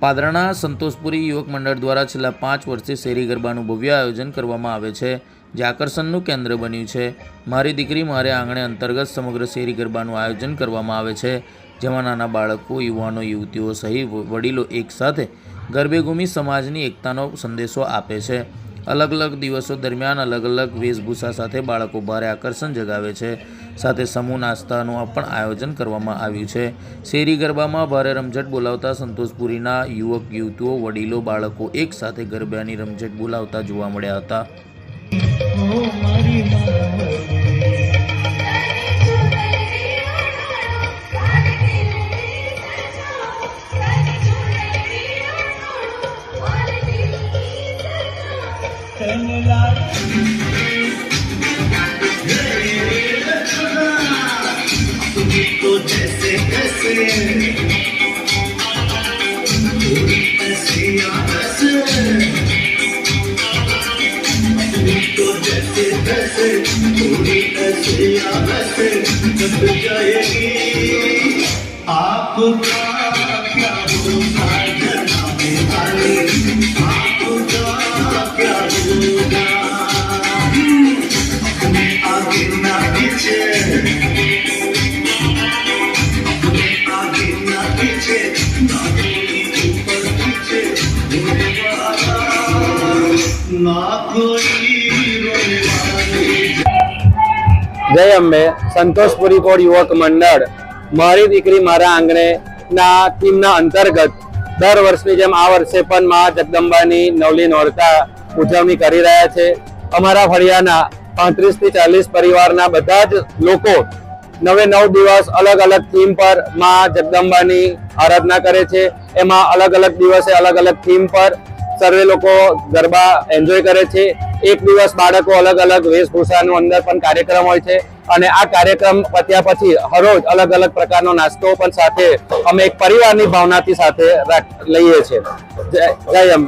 પાદરાના સંતોષપુરી યુવક મંડળ દ્વારા છેલ્લા પાંચ વર્ષથી શેરી ગરબાનું ભવ્ય આયોજન કરવામાં આવે છે, જે આકર્ષણનું કેન્દ્ર બન્યું છે. મારી દીકરી મારે આંગણે અંતર્ગત સમગ્ર શેરી ગરબાનું આયોજન કરવામાં આવે છે, જેમાં નાના બાળકો, યુવાનો, યુવતીઓ સહિત વડીલો એકસાથે ગરબે ઘૂમી સમાજની એકતાનો સંદેશો આપે છે. અલગ અલગ દિવસો દરમિયાન અલગ અલગ વેશભૂષા સાથે બાળકો ભારે આકર્ષણ જગાવે છે. સાથે સમૂહ નાસ્તાનું પણ આયોજન કરવામાં આવ્યું છે. શેરી ગરબામાં ભારે રમઝટ બોલાવતા સંતોષપુરીના યુવક, યુવતીઓ, વડીલો, બાળકો એક સાથે ગરબાની રમઝટ બોલાવતા જોવા મળ્યા હતા. तो जैसे कैसे थोड़ी ऐसी आदत तो जैसे कैसे थोड़ी ऐसी आदत जब जाएगी आपका क्या होगा जनाबे જય અંબે, સંતોષપુરી કોડ યુવક મંડળ. મારી દીકરી મારા આંગણે ના ટીમના અંતર્ગત દર વર્ષની જેમ આ વર્ષે પણ મા જગદંબાની નવલી નોરતા ઉજવણી કરી રહ્યા છે. અમારા ફળિયાના પાંત્રીસથી ચાલીસ પરિવારના બધા જ લોકો નવે નવ દિવસ અલગ અલગ થીમ પર મા જગદંબાની આરાધના કરે છે. એમાં અલગ અલગ દિવસે અલગ અલગ થીમ પર સર્વે લોકો ગરબા એન્જોય કરે છે. એક દિવસ બાળકો અલગ અલગ વેશભૂષાનો અંદર પણ કાર્યક્રમ હોય છે. અને આ કાર્યક્રમ પત્યા પછી હરોજ અલગ અલગ પ્રકારનો નાસ્તો પણ સાથે અમે એક પરિવારની ભાવનાથી સાથે લઈએ છીએ. જય અંબે